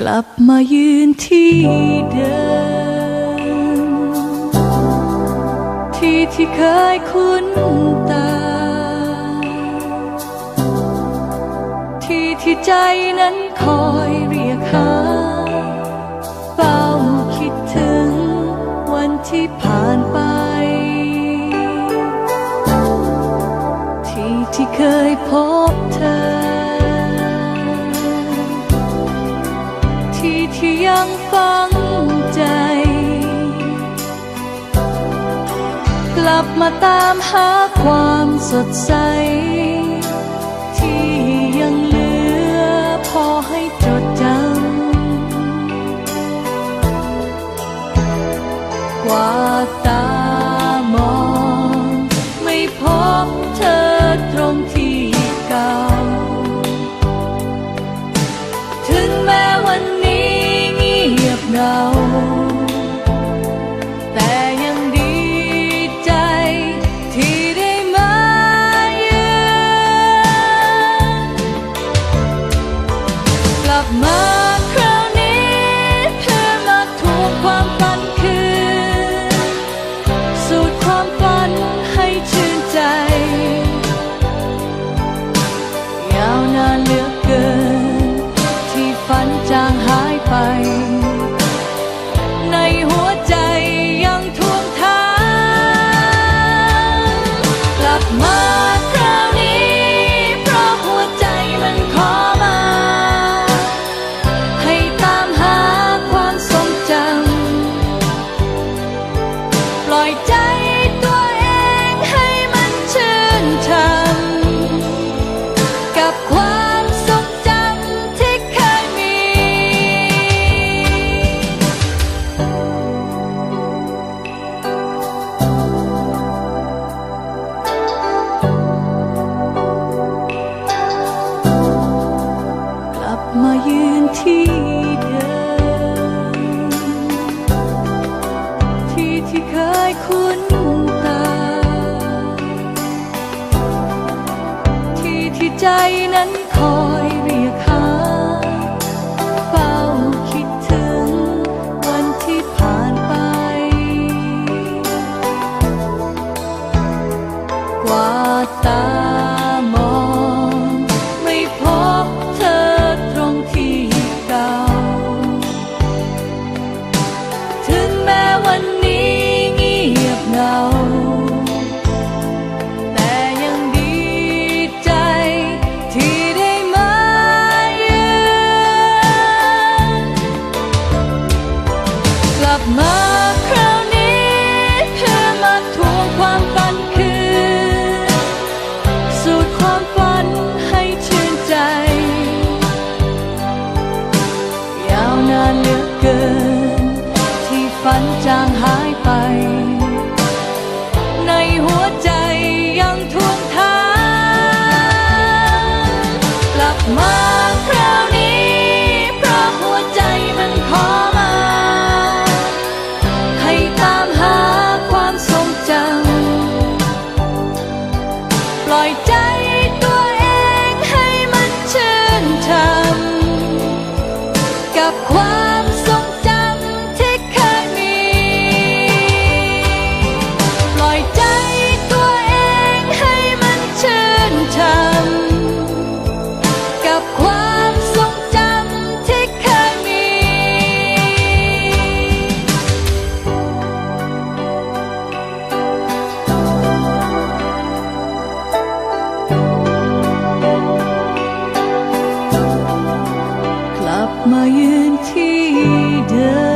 กลับมายืนที่เดิมที่ที่เคยคุ้นตา ที่ที่ใจนั้นคอยเรียกหาเฝ้าคิดถึงวันที่ผ่านไป ที่ที่เคยพบเธอ ที่ยังฝังใจ กลับมาตามหาความสดใส ที่ยังเหลือพอให้จดจำกว่าตาม ลับมาคราวนี้เพื่อมาทวงความฝันคืน สูตรความฝันให้ชื่นใจ ยาวนานเหลือเกิน ที่ฝันจางหายไป ยืนที่เดิมที่ที่เคยคุ้นตา ที่ที่ใจนั้นคอย เกิน ที่ฝันจางหายไป ในหัวใจยังทวงทานกลับมา Lion T.